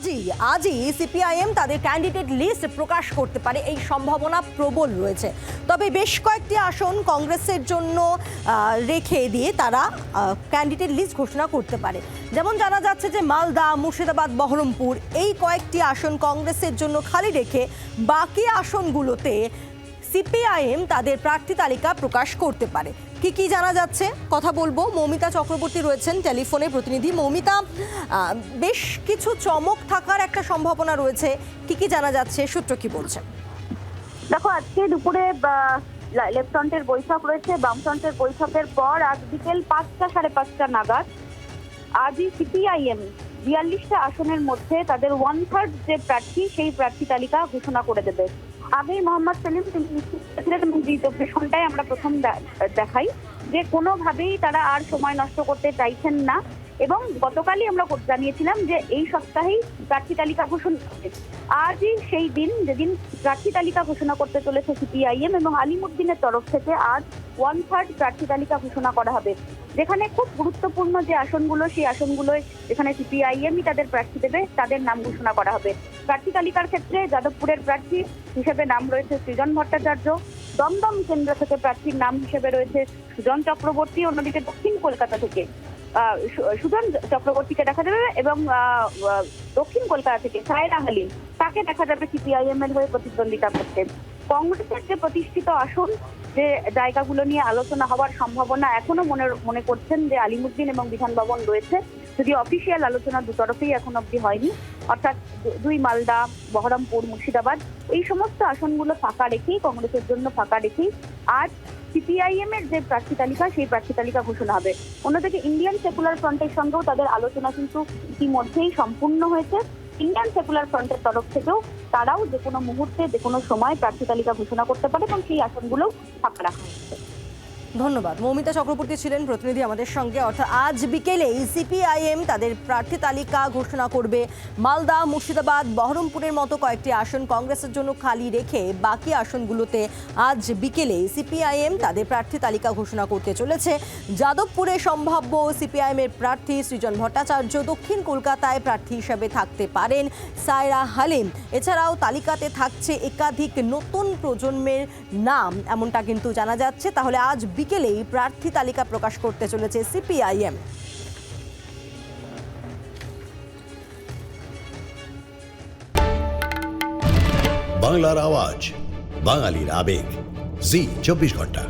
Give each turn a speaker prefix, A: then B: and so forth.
A: আজই আজই সিপিআইএম তাদের ক্যান্ডিডেট লিস্ট প্রকাশ করতে পারে। এই সম্ভাবনা প্রবল রয়েছে। তবে বেশ কয়েকটি আসন কংগ্রেসের জন্য রেখে দিয়ে তারা ক্যান্ডিডেট লিস্ট ঘোষণা করতে পারে। যেমন জানা যাচ্ছে যে মালদা, মুর্শিদাবাদ, বহরমপুর, এই কয়েকটি আসন কংগ্রেসের জন্য খালি রেখে বাকি আসনগুলোতে সিপিআইএম তাদের প্রার্থী তালিকা প্রকাশ করতে পারে। কি কি জানা যাচ্ছে? কথা বলব। মৌমিতা চক্রবর্তী রয়েছেন টেলিফোনে প্রতিনিধি। মৌমিতা বেশ কিছু চমক থাকার একটা সম্ভাবনা রয়েছে। কি কি জানা যাচ্ছে? সূত্র কি বলছে?
B: দেখো, আজকে দুপুরে লেফট ফ্রন্টের বৈঠক রয়েছে। বাম ফ্রন্টের বৈঠকের পর আজ বিকেল পাঁচটা, সাড়ে পাঁচটা নাগাদ আজই সিপিআইএম বিয়াল্লিশটা আসনের মধ্যে তাদের ওয়ান থার্ড যে প্রার্থী, সেই প্রার্থী তালিকা ঘোষণা করে দেবে। আগেই মোহাম্মদ সেলিম আমরা প্রথম দেখাই যে কোনোভাবেই তারা আর সময় নষ্ট করতে চাইছেন না। এবং গতকালই আমরা জানিয়েছিলাম যে এই সপ্তাহেই প্রার্থী তালিকা ঘোষণা হবে। আজই সেই দিন যেদিন প্রার্থী তালিকা ঘোষণা করতে চলেছে সিপিআইএম এবং আলিমুদ্দিনের তরফ থেকে আজ ওয়ান থার্ড প্রার্থী তালিকা ঘোষণা করা হবে। যেখানে খুব গুরুত্বপূর্ণ যে আসনগুলো, সেই আসনগুলোয় যেখানে সিপিআইএমই তাদের প্রার্থী দেবে, তাদের নাম ঘোষণা করা হবে। প্রার্থী তালিকার ক্ষেত্রে যাদবপুরের প্রার্থী হিসেবে নাম রয়েছে সৃজন ভট্টাচার্য। দমদম কেন্দ্র থেকে প্রার্থীর নাম হিসেবে রয়েছে সুজন চক্রবর্তী, অন্যদিকে দক্ষিণ কলকাতা থেকে। সুজন চক্রবর্তীকে দেখা যাবে এবং দক্ষিণ কলকাতা থেকে সায়রা হালিম, তাকে দেখা যাবে সিপিআইএম এর হয়ে প্রতিদ্বন্দ্বিতা করতে। কংগ্রেসের যে প্রতিষ্ঠিত আসন, যে জায়গাগুলো নিয়ে আলোচনা হওয়ার সম্ভাবনা এখনও মনে মনে করছেন যে আলিমুদ্দিন এবং বিধান ভবন রয়েছে যদি অফিসিয়াল আলোচনা দুতরফেই এখন অব্দি হয়নি, অর্থাৎ দুই মালদা, বহরমপুর, মুর্শিদাবাদ, এই সমস্ত আসনগুলো ফাঁকা রেখেই, কংগ্রেসের জন্য ফাঁকা রেখেই আজ সিপিআইএম এর যে প্রার্থী তালিকা, সেই প্রার্থী তালিকা ঘোষণা হবে। অন্যদিকে ইন্ডিয়ান সেকুলার ফ্রন্টের সঙ্গেও তাদের আলোচনা কিন্তু ইতিমধ্যেই সম্পূর্ণ হয়েছে। ইন্ডিয়ান সেকুলার ফ্রন্টের তরফ থেকেও তারাও যে কোনো মুহূর্তে, যে কোনো সময় প্রার্থী তালিকা ঘোষণা করতে পারে এবং সেই আসনগুলো ফাঁকা রাখা হয়েছে।
A: ধন্যবাদ। মৌমিতা চক্রবর্তী ছিলেন প্রতিনিধি আমাদের সঙ্গে। অর্থাৎ আজ বিকেলে সিপিআইএম তাদের প্রার্থী তালিকা ঘোষণা করবে। মালদা, মুর্শিদাবাদ, বহরমপুরের মতো কয়েকটি আসন কংগ্রেসের জন্য খালি রেখে বাকি আসনগুলোতে আজ বিকেলে সিপিআইএম তাদের প্রার্থী তালিকা ঘোষণা করতে চলেছে। যাদবপুরে সম্ভাব্য সিপিআইএমের প্রার্থী সৃজন ভট্টাচার্য দক্ষিণ কলকাতায় প্রার্থী হিসাবে থাকতে পারেন সায়রা হালিম। এছাড়াও তালিকাতে থাকছে একাধিক নতুন প্রজন্মের নাম। এমনটা কিন্তু জানা যাচ্ছে। তাহলে আজ বিকেলেই প্রার্থী তালিকা প্রকাশ করতে চলেছে সিপিআইএম।
C: বাংলার আওয়াজ বাঙালির আবেগ। জি চব্বিশ ঘণ্টা।